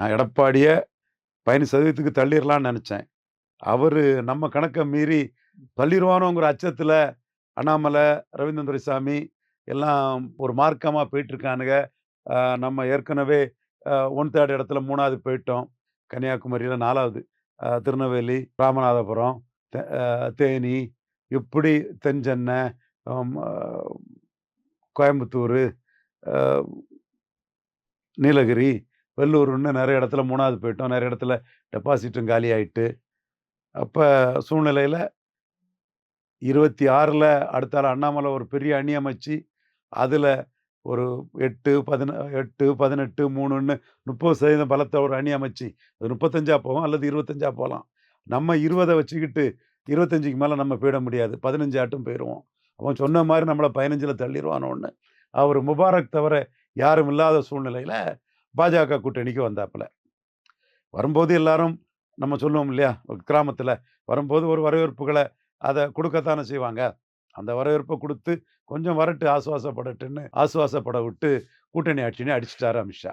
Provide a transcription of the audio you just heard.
நான் எடப்பாடிய பதினஞ்சு சதவீதத்துக்கு தள்ளிடலான்னு நினச்சேன் அவர் நம்ம கணக்கை மீறி தள்ளிடுவானோங்கிற அச்சத்தில் அண்ணாமலை, ரவீந்திரன் துரைசாமி எல்லாம் ஒரு மார்க்கமாக போயிட்டுருக்கானுங்க. நம்ம ஏற்கனவே ஒன் தேர்ட் இடத்துல மூணாவது போயிட்டோம். கன்னியாகுமரியில் நாலாவது திருநெல்வேலி, ராமநாதபுரம், தே தேனி, இப்படி தென்சென்னை கோயம்புத்தூர் நீலகிரி, வெள்ளூர்ன்னு நிறைய இடத்துல மூணாவது போயிட்டோம். நிறைய இடத்துல டெபாசிட்டும் காலியாயிட்டு. அப்ப சூழ்நிலையில 26ல அடுத்தால அண்ணாமலை ஒரு பெரிய அணி அமைச்சு, அதில் ஒரு 8, 18 8, 18, 3ன்னு 30% பலத்த ஒரு அணி அமைச்சு, அது முப்பத்தஞ்சா போவோம் அல்லது இருபத்தஞ்சா போகலாம் நம்ம 20 வச்சுக்கிட்டு இருபத்தஞ்சிக்கு மேலே நம்ம போயிட முடியாது. 15 ஆட்டும் போயிடுவோம் அவன் சொன்ன மாதிரி நம்மளை பதினஞ்சில் தள்ளிருவானோன்னு. அவர் முபாரக் தவிர யாரும் இல்லாத சூழ்நிலையில் பாஜக கூட்டணிக்கு வந்தாப்புல. வரும்போது எல்லாரும் நம்ம சொல்லுவோம் இல்லையா? கிராமத்தில் வரும்போது ஒரு வரவேற்புகளை அதை கொடுக்கத்தானே செய்வாங்க. அந்த வரவேற்பை கொடுத்து கொஞ்சம் வரட்டு ஆசுவாசப்படட்டுன்னு ஆசுவாசப்பட விட்டு கூட்டணி ஆட்சினே அடிச்சிட்டாரு அமித்ஷா.